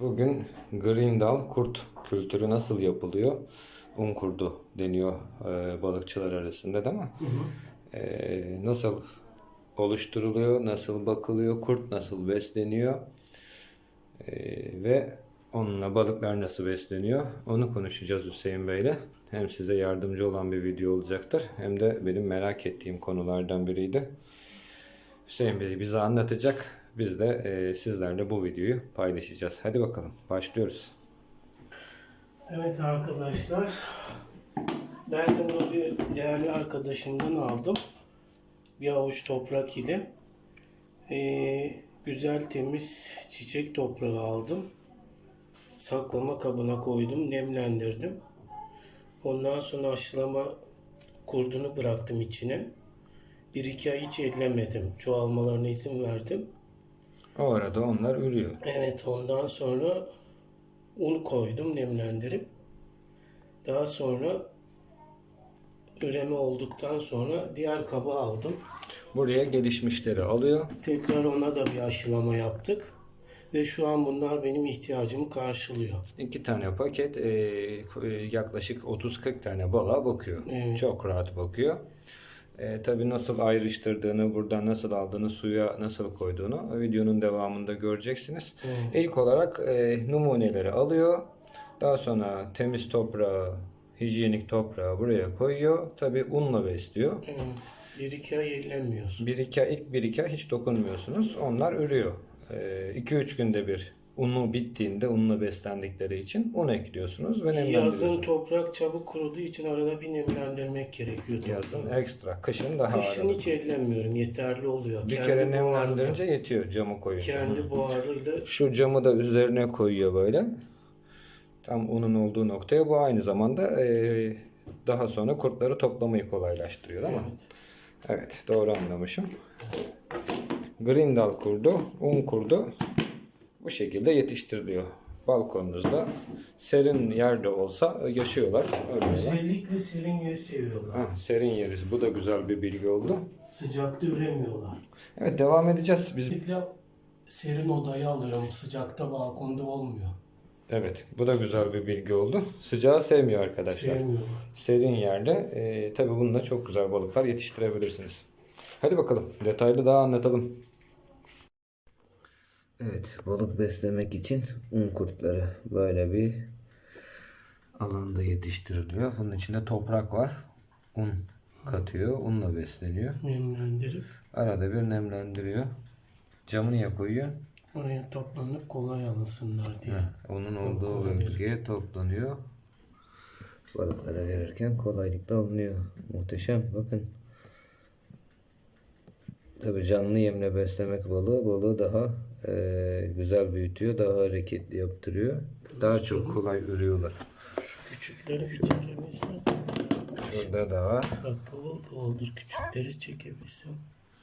Bugün Grindal kurt kültürü nasıl yapılıyor? Un kurdu deniyor e, balıkçılar arasında değil mi? E, nasıl oluşturuluyor, nasıl bakılıyor, kurt nasıl besleniyor e, ve onunla balıklar nasıl besleniyor onu konuşacağız Hüseyin Bey'le. Hem size yardımcı olan bir video olacaktır hem de benim merak ettiğim konulardan biriydi. Hüseyin Bey bize anlatacak. Biz de e, sizlerle bu videoyu paylaşacağız. Hadi bakalım başlıyoruz. Evet arkadaşlar. Ben de bunu bir değerli arkadaşımdan aldım. Bir avuç toprak ile. Ee, güzel temiz çiçek toprağı aldım. Saklama kabına koydum. Nemlendirdim. Ondan sonra aşılama kurdunu bıraktım içine. Bir iki ay hiç ellemedim. Çoğalmalarına izin verdim. O arada onlar ürüyor. Evet ondan sonra un koydum nemlendirip daha sonra üreme olduktan sonra diğer kaba aldım. Buraya gelişmişleri alıyor. Tekrar ona da bir aşılama yaptık. Ve şu an bunlar benim ihtiyacımı karşılıyor. İki tane paket e, e, yaklaşık 30-40 tane balığa bakıyor. Evet. Çok rahat bakıyor. E, tabii nasıl ayrıştırdığını, buradan nasıl aldığını, suya nasıl koyduğunu videonun devamında göreceksiniz. İlk olarak e, numuneleri alıyor. Daha sonra temiz toprağı, hijyenik toprağı buraya koyuyor. Tabii unla besliyor. Evet. Bir iki ay ellenmiyoruz. Bir iki, ilk bir iki ay hiç dokunmuyorsunuz. Onlar ürüyor. 2-3 günde bir unu bittiğinde unla beslendikleri için un ekliyorsunuz ve Yazın nemlendiriyorsunuz. toprak çabuk kuruduğu için arada bir nemlendirmek gerekiyordu. Yazın ekstra. Kışın daha Kışın hiç ellenmiyorum. Yeterli oluyor. Bir Kendi kere nemlendirince yetiyor camı koyunca. Kendi buharıyla Şu camı da üzerine koyuyor böyle. Tam unun olduğu noktaya. Bu aynı zamanda eee, daha sonra kurtları toplamayı kolaylaştırıyor değil mi? Evet doğru anlamışım. Grindal kurdu, un kurdu bu şekilde yetiştiriliyor. Balkonunuzda serin yerde olsa yaşıyorlar. Ölmüyorlar. Özellikle serin yeri seviyorlar. Ha, serin yeriz. Bu da güzel bir bilgi oldu. Sıcakta üremiyorlar. Evet devam edeceğiz. Biz Özellikle serin odayı alıyorum. Sıcakta balkonda olmuyor. Evet, bu da güzel bir bilgi oldu. Sıcağı sevmiyor arkadaşlar. Sevmiyorlar. Serin yerde e, tabii bununla çok güzel balıklar yetiştirebilirsiniz. Hadi bakalım detaylı daha anlatalım. Evet, balık beslemek için un kurtları böyle bir alanda yetiştiriliyor. Bunun içinde toprak var. Un katıyor, unla besleniyor. Nemlendirip Arada bir nemlendiriyor. Camı niye koyuyor? oraya toplanıp kolay alınsınlar diye. Onun olduğu bölgeye toplanıyor. Balıklara verirken kolaylıkla alınıyor. Muhteşem bakın. Tabi canlı yemle beslemek balığı balığı daha eee, güzel büyütüyor. Daha hareketli yaptırıyor. Daha çok kolay ürüyorlar. Şu küçükleri bir çekebilsem. Şurada da var. Dakika oldu oldur küçükleri çekebilsem.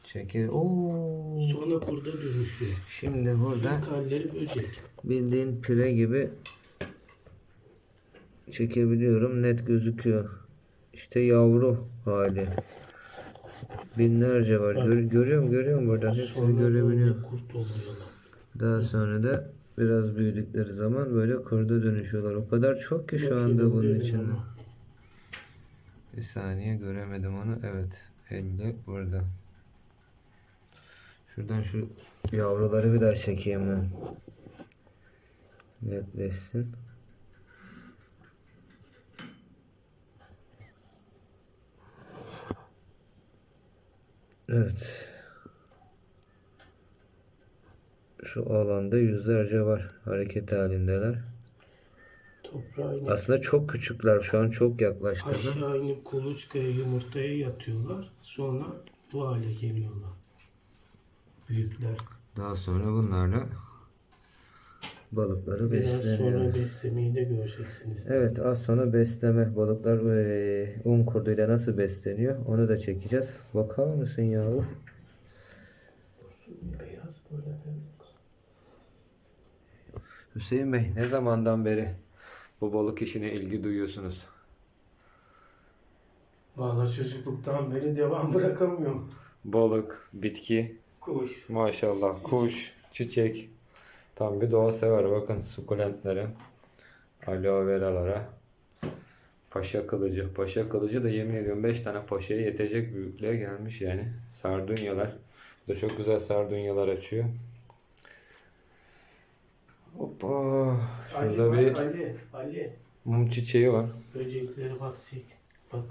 Çekil. Oo. Sonra kurda dönüşüyor. Şimdi burada Kalleri böcek. bildiğin pire gibi çekebiliyorum. Net gözüküyor. İşte yavru hali. Binlerce var. Gör, görüyorum görüyorum buradan. Hepsini böyle kurt oluyorlar. Daha sonra da biraz büyüdükleri zaman böyle kurda dönüşüyorlar. O kadar çok ki şu anda bunun içinde. Bir saniye göremedim onu. Evet. Elle burada. Şuradan şu yavruları bir daha çekeyim ben. Netleşsin. Evet. Şu alanda yüzlerce var. Hareket halindeler. Toprağa inip Aslında çok küçükler. Şu an çok yaklaştılar. aşağı inip kuluçkaya yumurtaya yatıyorlar. Sonra bu hale geliyorlar. Büyükler. Daha sonra bunlarla balıkları Biraz besleniyor. sonra beslemeyi de göreceksiniz. Evet az sonra besleme. Balıklar eee, un kurduyla nasıl besleniyor onu da çekeceğiz. Bakar mısın ya? Uf. Beyaz böyle. Hüseyin Bey ne zamandan beri bu balık işine ilgi duyuyorsunuz? Vallahi çocukluktan beri devam bırakamıyorum. Balık, bitki, Kuş. maşallah kuş, çiçek. Tam bir doğa sever. Bakın sukulentlere, aloe veralara. Paşa kılıcı. Paşa kılıcı da yemin ediyorum 5 tane paşaya yetecek büyüklüğe gelmiş yani. Sardunyalar. Bu da çok güzel sardunyalar açıyor. Hoppa. Şurada Ali, bir Ali, Ali. mum çiçeği var. Böceklere bak çek. Bak.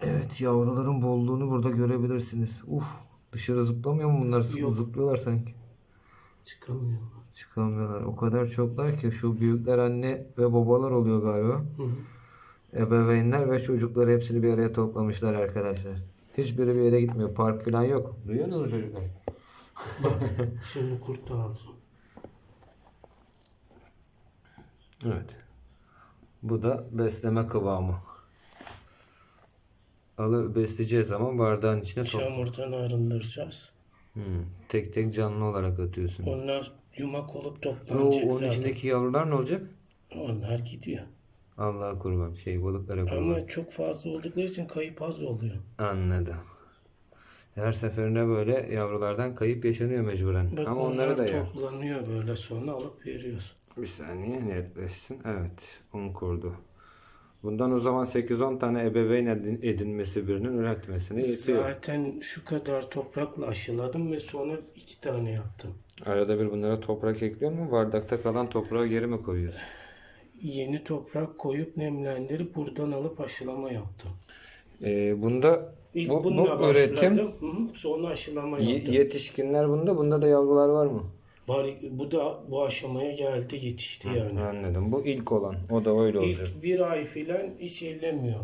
Evet yavruların bolluğunu burada görebilirsiniz. Uf dışarı zıplamıyor mu bunlar? Yok. Zıplıyorlar sanki. Çıkamıyorlar. Çıkamıyorlar. O kadar çoklar ki şu büyükler anne ve babalar oluyor galiba. Hı hı. Ebeveynler ve çocukları hepsini bir araya toplamışlar arkadaşlar. Hiçbiri bir yere gitmiyor. Park falan yok. Duyuyorsunuz mu çocuklar? Şimdi kurt alacağım. Evet. Bu da besleme kıvamı. Alı besleyeceği zaman bardağın içine top. Çamurdan arındıracağız. Hmm, Tek tek canlı olarak atıyorsun. Onlar yumak olup O, toplanacak onun zaten. içindeki yavrular ne olacak? Onlar gidiyor. Allah'a kurban. Şey balıklara kurban. Ama çok fazla oldukları için kayıp az oluyor. Anladım. Her seferinde böyle yavrulardan kayıp yaşanıyor mecburen. Bak Ama onlar onları da ya. toplanıyor böyle sonra alıp veriyoruz. Bir saniye netleşsin. Evet. Un kurdu. Bundan o zaman 8-10 tane ebeveyn edin- edinmesi birinin üretmesine yetiyor. Zaten şu kadar toprakla aşıladım ve sonra iki tane yaptım. Arada bir bunlara toprak ekliyor mu? Bardakta kalan toprağı geri mi koyuyorsun? Yeni toprak koyup nemlendirip buradan alıp aşılama yaptım. Ee, bunda İlk bu, bu üretim başladım. Hı hı, sonra aşılama yaptım. yetişkinler bunda. Bunda da yavrular var mı? Var, bu da bu aşamaya geldi yetişti yani. Anladım. Bu ilk olan. O da öyle olacak. İlk bir ay filan hiç ellemiyor.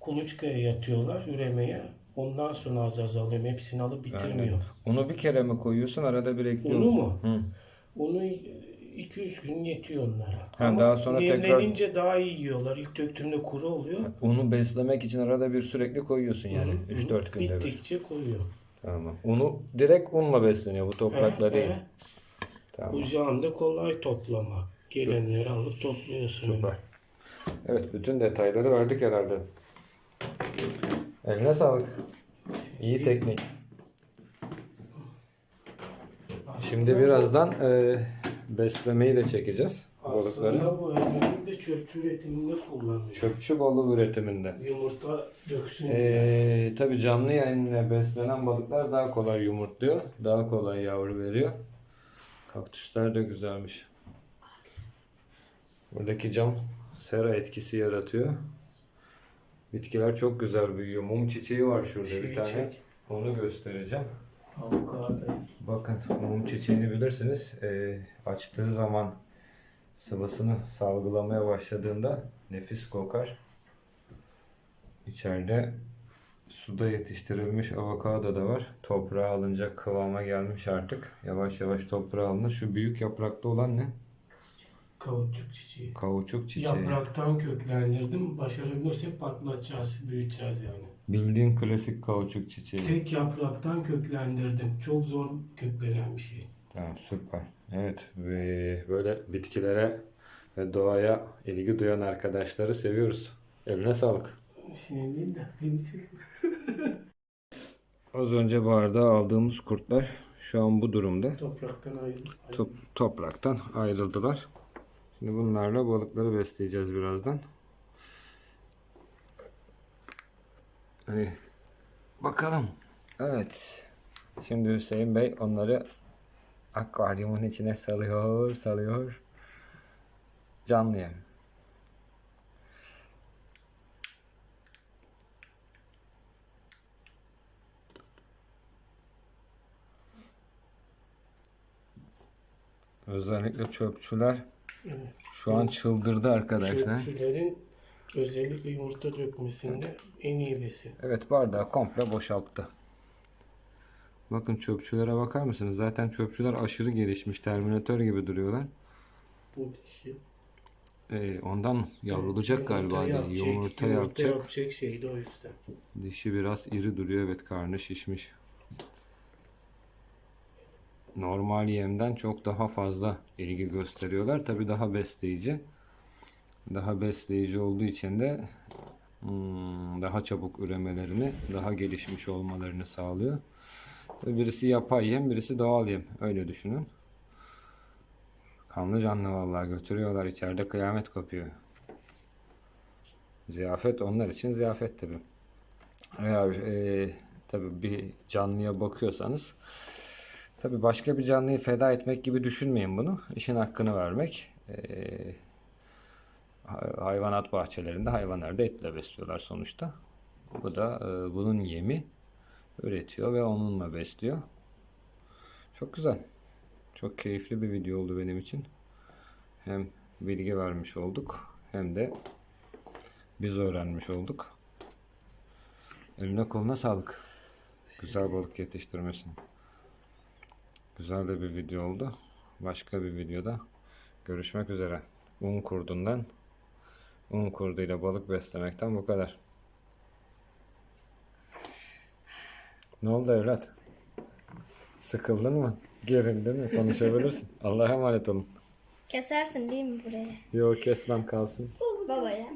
Kuluçkaya yatıyorlar üremeye. Ondan sonra az az alıyorum. Hepsini alıp bitirmiyor. Onu bir kere mi koyuyorsun? Arada bir ekliyor Unu musun? mu? Hı. Onu 2-3 gün yetiyor onlara. Ha, Ama daha sonra tekrar- nemlenince daha iyi yiyorlar. İlk döktüğümde kuru oluyor. Onu beslemek için arada bir sürekli koyuyorsun yani. 3-4 günde bir. Bittikçe koyuyor. Tamam. Unu direkt unla besleniyor. Bu toprakla He, değil. he. Tamam. Kucağında kolay toplama. Gelenleri alıp topluyorsun. Süper. Evet bütün detayları verdik herhalde. Eline sağlık. İyi teknik. Şimdi birazdan e, beslemeyi de çekeceğiz. Balıkları. Aslında bu özellikle çöpçü üretiminde kullanılıyor. Çöpçü balık üretiminde. Yumurta döksün. diye. Ee, tabii canlı yayınla beslenen balıklar daha kolay yumurtluyor. Daha kolay yavru veriyor. Kaktüsler de güzelmiş. Buradaki cam sera etkisi yaratıyor. Bitkiler çok güzel büyüyor. Mum çiçeği var şurada bir tane. Onu göstereceğim. Avokado. Bakın mum çiçeğini bilirsiniz. Ee, açtığı zaman sıvısını salgılamaya başladığında nefis kokar. İçeride suda yetiştirilmiş avokado da var. Toprağa alınacak kıvama gelmiş artık. Yavaş yavaş toprağa alınır. Şu büyük yapraklı olan ne? Kauçuk çiçeği. Kauçuk çiçeği. Yapraktan köklendirdim. Başarabilirsek patlatacağız, büyüteceğiz yani. Bildiğin klasik kauçuk çiçeği. Tek yapraktan köklendirdim. Çok zor köklenen bir şey. Tamam süper. Evet ve böyle bitkilere ve doğaya ilgi duyan arkadaşları seviyoruz. Eline sağlık. Şey değil de beni çek. Az önce bardağa aldığımız kurtlar şu an bu durumda. Topraktan ayrı. Top- topraktan ayrıldılar. Şimdi bunlarla balıkları besleyeceğiz birazdan. Hani bakalım. Evet. Şimdi Hüseyin Bey onları akvaryumun içine salıyor, salıyor. Canlı yem. Özellikle çöpçüler Evet. şu an çıldırdı arkadaşlar. Çöpçülerin özellikle yumurta dökmesinde en iyi besi. Evet bardağı komple boşalttı. Bakın çöpçülere bakar mısınız? Zaten çöpçüler aşırı gelişmiş. Terminatör gibi duruyorlar. Bu dişi. Ee, ondan yavrulacak galiba. Yumurta yapacak, Yumurta yapacak. yapacak şey de o yüzden. Dişi biraz iri duruyor. Evet karnı şişmiş. Normal yemden çok daha fazla ilgi gösteriyorlar. Tabi daha besleyici. Daha besleyici olduğu için de hmm, daha çabuk üremelerini, daha gelişmiş olmalarını sağlıyor. Birisi yapay yem, birisi doğal yem. Öyle düşünün. Kanlı canlı vallahi götürüyorlar. içeride kıyamet kopuyor. Ziyafet onlar için ziyafet tabi. Eğer e, tabi bir canlıya bakıyorsanız tabi başka bir canlıyı feda etmek gibi düşünmeyin bunu. İşin hakkını vermek. E, hay- hayvanat bahçelerinde hayvanları da etle besliyorlar sonuçta. Bu da e, bunun yemi üretiyor ve onunla besliyor. Çok güzel. Çok keyifli bir video oldu benim için. Hem bilgi vermiş olduk hem de biz öğrenmiş olduk. Eline koluna sağlık. Güzel balık yetiştirmesin. Güzel de bir video oldu. Başka bir videoda görüşmek üzere. Un kurdundan, un kurduyla balık beslemekten bu kadar. Ne oldu evlat? Sıkıldın mı? Gerildin mi? Konuşabilirsin. Allah'a emanet olun. Kesersin değil mi burayı? Yok kesmem kalsın. Babaya.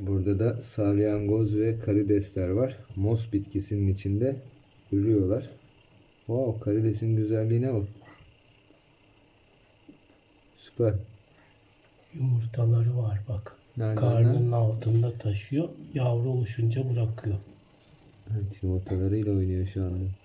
Burada da salyangoz ve karidesler var. Mos bitkisinin içinde ürüyorlar. Wow, karidesin güzelliğine bak. Süper. Yumurtaları var bak. Nerede Karnının altında taşıyor. Yavru oluşunca bırakıyor. Evet, yumurtalarıyla oynuyor şu anda.